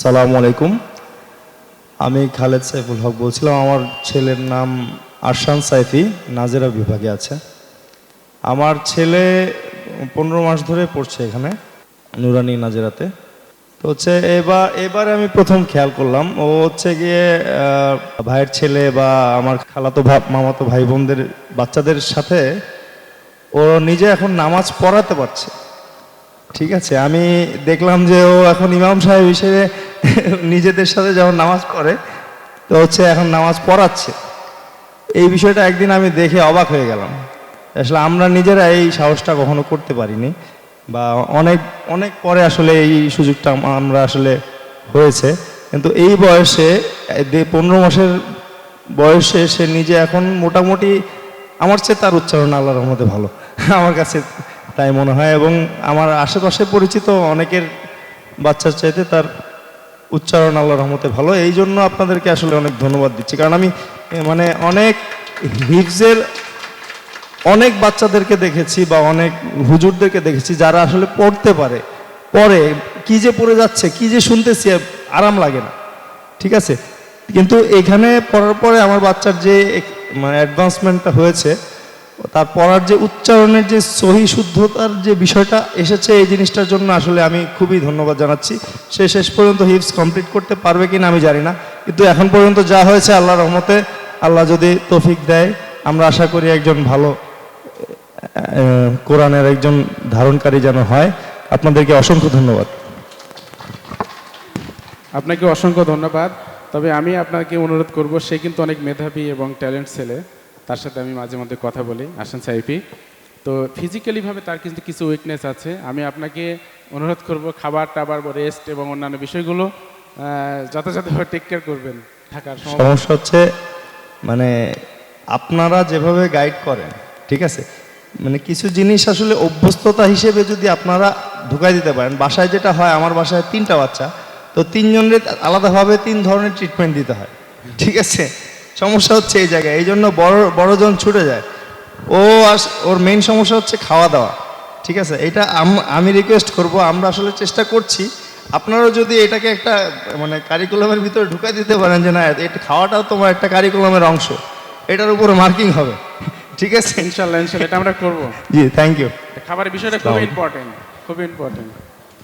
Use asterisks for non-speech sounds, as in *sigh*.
সালামু আলাইকুম। আমি খালেদ সাইফুল হক বলছিলাম, আমার ছেলের নাম আরশান সাইফি, নাজেরা বিভাগে আছে। আমার ছেলে পনেরো মাস ধরে পড়ছে এখানে, নুরানি নাজেরাতে। তো হচ্ছে এবার, এবারে আমি প্রথম খেয়াল করলাম, ও হচ্ছে গিয়ে ভাইয়ের ছেলে বা আমার খালাতো ভাব মামাতো ভাই বোনদের বাচ্চাদের সাথে ও নিজে এখন নামাজ পড়াতে পারছে। ঠিক আছে, আমি দেখলাম যে ও এখন ইমাম সাহেব হিসেবে *laughs* নিজেদের সাথে যখন নামাজ পড়ে, তো হচ্ছে এখন নামাজ পড়াচ্ছে। এই বিষয়টা একদিন আমি দেখে অবাক হয়ে গেলাম। আসলে আমরা নিজেরা এই সাহসটা কখনো করতে পারিনি বা অনেক অনেক পরে আসলে এই সুযোগটা আমরা আসলে হয়েছে। কিন্তু এই বয়সে পনেরো মাসের বয়সে সে নিজে এখন মোটামুটি আমার চেয়ে তার উচ্চারণ আল্লাহর মধ্যে ভালো। *laughs* আমার কাছে তাই মনে হয়। এবং আমার আশেপাশে পরিচিত অনেকের বাচ্চার চাইতে তার উচ্চারণ আল্লাহ রহমতে ভালো। এই জন্য আপনাদেরকে আসলে অনেক ধন্যবাদ দিচ্ছি। কারণ আমি মানে অনেক হিফজের অনেক বাচ্চাদেরকে দেখেছি বা অনেক হুজুরদেরকে দেখেছি যারা আসলে পড়তে পারে। পরে কি যে পড়ে যাচ্ছে, কি যে শুনতেছি আরাম লাগে না। ঠিক আছে? কিন্তু এখানে পড়ার পরে আমার বাচ্চার যে মানে অ্যাডভান্সমেন্টটা হয়েছে তার পড়ার যে উচ্চারণের যে সহি শুদ্ধতার যে বিষয়টা এসেছে এই জিনিসটার জন্য আসলে আমি খুবই ধন্যবাদ জানাচ্ছি। সে শেষ পর্যন্ত হিপস কমপ্লিট করতে পারবে কিনা আমি জানি না। কিন্তু এখন পর্যন্ত যা হয়েছে আল্লাহর রহমতে, আল্লাহ যদি তৌফিক দেয়, আমরা আশা করি একজন ভালো কোরআনের একজন ধারণকারী যেন হয়। আপনাদেরকে অসংখ্য ধন্যবাদ। আপনাকে অসংখ্য ধন্যবাদ। তবে আমি আপনাকে অনুরোধ করব, সে কিন্তু অনেক মেধাবী এবং ট্যালেন্ট ছেলে। তার সাথে আমি মাঝে মধ্যে কথা বলি। আসান সাইফি তো ফিজিক্যালিভাবে তার কিন্তু কিছু উইকনেস আছে। আমি আপনাকে অনুরোধ করব খাবার, টাবার রেস্ট এবং অন্যান্য বিষয়গুলো যথাযথভাবে টেক কেয়ার করবেন থাকার সমস্যা হচ্ছে মানে আপনারা যেভাবে গাইড করেন, ঠিক আছে? মানে কিছু জিনিস আসলে অভ্যস্ততা হিসেবে যদি আপনারা ঢুকাই দিতে পারেন, বাসায় যেটা হয়, আমার বাসায় তিনটা বাচ্চা, তো তিনজনের আলাদাভাবে তিন ধরনের ট্রিটমেন্ট দিতে হয়, ঠিক আছে? সমস্যা হচ্ছে এই জায়গায় এই জন্য বড় বড়জন ছুটে যায়। ও আস ওর মেইন সমস্যা হচ্ছে খাওয়া দাওয়া ঠিক আছে? এটা আমি রিকোয়েস্ট করব আমরা আসলে চেষ্টা করছি। আপনারাও যদি এটাকে একটা মানে কারিকুলামের ভিতরে ঢুকাই দিতে পারেন যে না এটা খাওয়াটাও তোমার একটা কারিকুলামের অংশ এটার উপরে মার্কিং হবে *laughs* ঠিক আছে? ইনশাল্লাহ ইনশাল্লাহ এটা আমরা করব। জি থ্যাংক ইউ খাবারের বিষয়টা খুব ইম্পর্টেন্ট খুব ইম্পর্টেন্ট